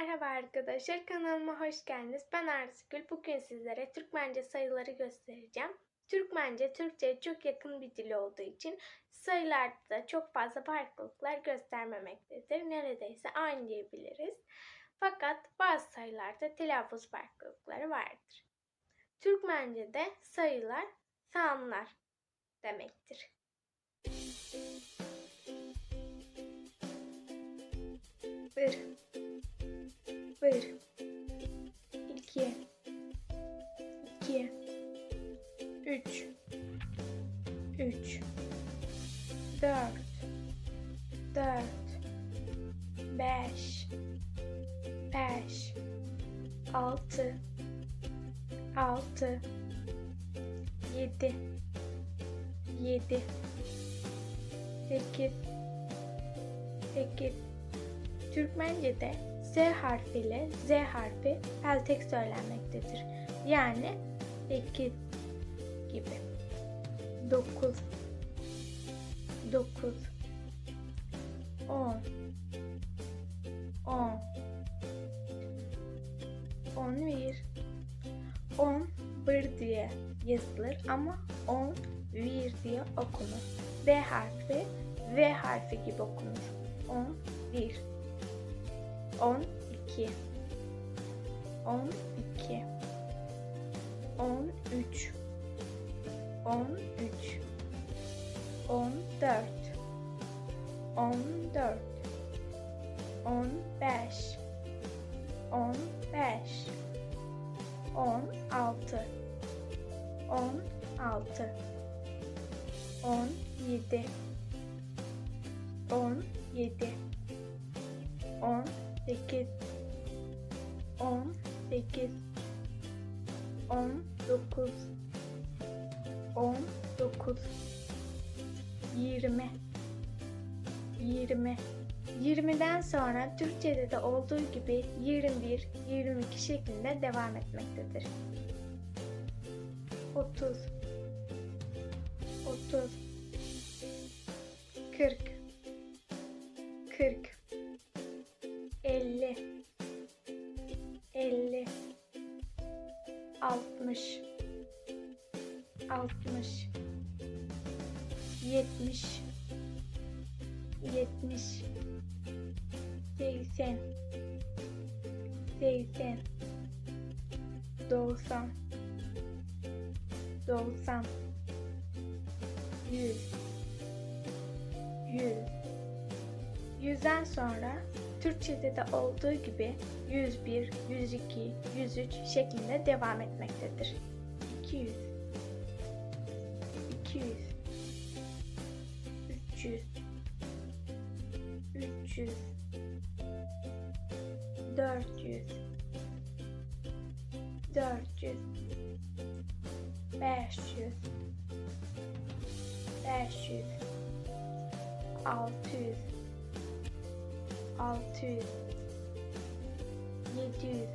Merhaba arkadaşlar kanalıma hoş geldiniz. Ben Arsgül. Bugün sizlere Türkmence sayıları göstereceğim. Türkmence Türkçe'ye çok yakın bir dil olduğu için sayılarda da çok fazla farklılıklar göstermemektedir. Neredeyse aynı diyebiliriz. Fakat bazı sayılarda telaffuz farklılıkları vardır. Türkmence'de sayılar sağımlar demektir. Bir, 2 2 3 3 4 4 5 5 6 6 7 7 8 8 Türkmence'de Z harfiyle Z harfi peltek söylenmektedir. Yani 8 gibi. 9 9 10 10 11 10 bir diye yazılır ama 10 vir diye okunur. V harfi V harfi gibi okunur. 10 1 12 12 13 13 14 14 15 15 16 16 17 17 10 8 10 8 19 19 20 20 20'den sonra Türkçe'de de olduğu gibi 21, 22 şeklinde devam etmektedir. 30 30 40 40 60 60 70 70 80 80 90 90 100 100 Yüzden sonra Türkçe'de de olduğu gibi 101, 102, 103 şeklinde devam etmektedir. 200 200 300 300 400 400 500 500 600 600 700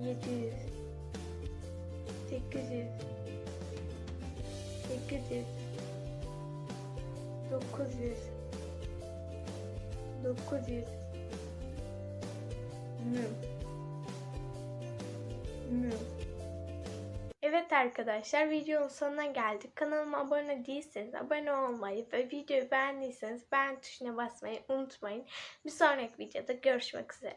700 800 800 900 900 1000 Evet arkadaşlar videonun sonuna geldik. Kanalıma abone değilseniz abone olmayı ve videoyu beğendiyseniz beğen tuşuna basmayı unutmayın. Bir sonraki videoda görüşmek üzere.